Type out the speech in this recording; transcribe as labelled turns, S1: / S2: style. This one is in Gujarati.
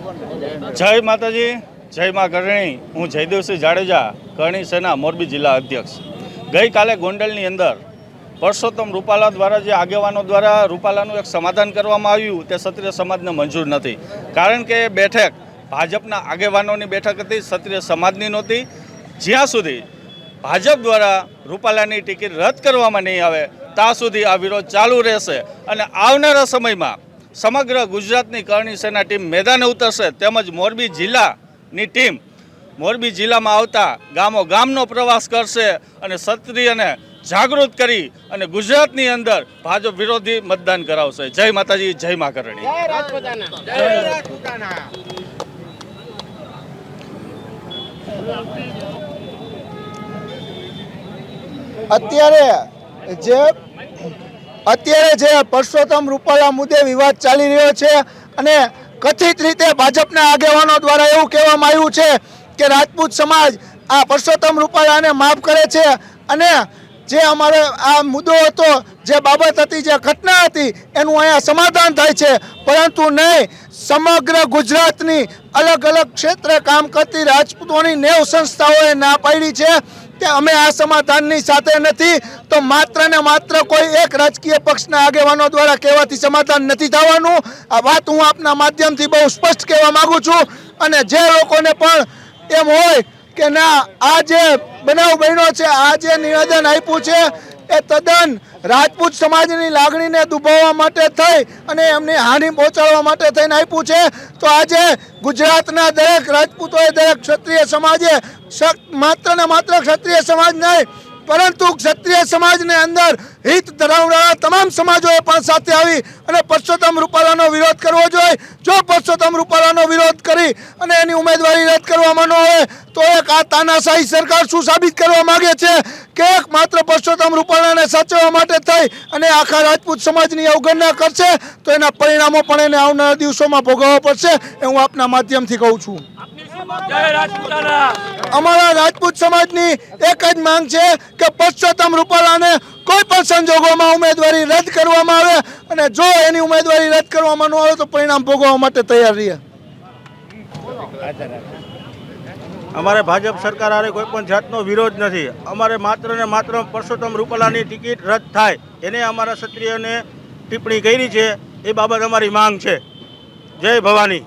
S1: જય માતાજી, જય મા કરણી હું જયદેવસિંહ જાડેજા કરણી સેના મોરબી જિલ્લા અધ્યક્ષ. ગઈકાલે ગોંડલની અંદર પરસોત્તમ રૂપાલા દ્વારા જે આગેવાનો દ્વારા રૂપાલાનું એક સમાધાન કરવામાં આવ્યું, તે ક્ષત્રિય સમાજને મંજૂર નથી. કારણ કે બેઠક ભાજપના આગેવાનોની બેઠક હતી, ક્ષત્રિય સમાજની નહોતી. જ્યાં સુધી ભાજપ દ્વારા રૂપાલાની ટિકિટ રદ કરવામાં નહીં આવે, ત્યાં સુધી આ વિરોધ ચાલુ રહેશે. અને આવનારા સમયમાં સમગ્ર ગુજરાતની કરણી સેના ટીમ મેદાને ઉતરશે તેમજ મોરબી જિલ્લાની ટીમ મોરબી જિલ્લામાં આવતા ગામો ગામનો પ્રવાસ કરશે અને ક્ષત્રિયને જાગૃત કરી અને ગુજરાતની અંદર ભાજપ વિરોધી મતદાન કરાવશે. જય માતાજી જય મા કરણી.
S2: અત્યારે જે અત્યારે જે પરસોત્તમ રૂપાલા મુદ્દે વિવાદ ચાલી રહ્યો છે અને કથિત રીતે ભાજપના આગેવાનો દ્વારા એવું કહેવામાં આવ્યું છે કે રાજપૂત સમાજ આ પરસોત્તમ રૂપાલાને માફ કરે છે અને જે અમારો આ મુદ્દો હતો, જે બાબત હતી, જે ઘટના હતી, એનું અહીંયા સમાધાન થાય છે. પરંતુ નહીં, સમગ્ર ગુજરાતની અલગ અલગ ક્ષેત્રે કામ કરતી રાજપૂતોની નેવ સંસ્થાઓએ ના પાડી છે. કે અમે આ સમાધાનની સાથે નથી, તો માત્ર ને માત્ર કોઈ એક રાજકીય પક્ષના આગેવાનો દ્વારા કહેવાથી સમાધાન નથી થવાનું. આ વાત હું આપના માધ્યમથી બહુ સ્પષ્ટ કહેવા માંગુ છું. અને જે લોકોને પણ એમ હોય કે ના, આ જે બનાવ બન્યો છે, આ જે નિવેદન આપ્યું છે, એ તદ્દન રાજપૂત સમાજની લાગણીને દુભાવવા માટે થઈ અને એમને હાનિ પહોંચાડવા માટે થઈને આપ્યું છે. તો આજે ગુજરાતના દરેક રાજપૂતોએ, દરેક ક્ષત્રિય સમાજે માત્ર ને માત્ર ક્ષત્રિય સમાજ નહીં, પરંતુ ક્ષત્રિય સમાજને અંદર હિત ધરાવનારા તમામ સમાજોએ પણ સાથે આવી અને પરસોત્તમ રૂપાલાનો વિરોધ કરવો જોઈએ. જો પરસોત્તમ રૂપાલાનો વિરોધ કરી અને એની ઉમેદવારી રદ કરવામાં ન આવે, તો એક આ તાનાશાહી સરકાર શું સાબિત કરવા માંગે છે? કે માત્ર પરસોત્તમ રૂપાલાને સાચવવા માટે થઈ અને આખા રાજપૂત સમાજની અવગણના કરશે, તો એના પરિણામો પણ એને આવનારા દિવસોમાં ભોગવવા પડશે, એ હું આપના માધ્યમથી કહું છું. અમારા રાજપૂત સમાજની એક જ માંગ છે કે પરસોત્તમ રૂપાલાને કોઈ પણ સંજોગોમાં ઉમેદવારી રદ કરવામાં આવે અને જો એની ઉમેદવારી રદ કરવામાં ન આવે તો પરિણામ ભોગવવા માટે તૈયાર રહીએ.
S3: અમારે ભાજપ સરકાર હારે કોઈ પણ જાતનો વિરોધ નથી. અમારે માત્ર ને માત્ર પરસોત્તમ રૂપાલાની ટિકિટ રદ થાય એને અમારા ક્ષત્રિયને ટિપ્પણી કરી છે. એ બાબત અમારી માંગ છે. જય ભવાની.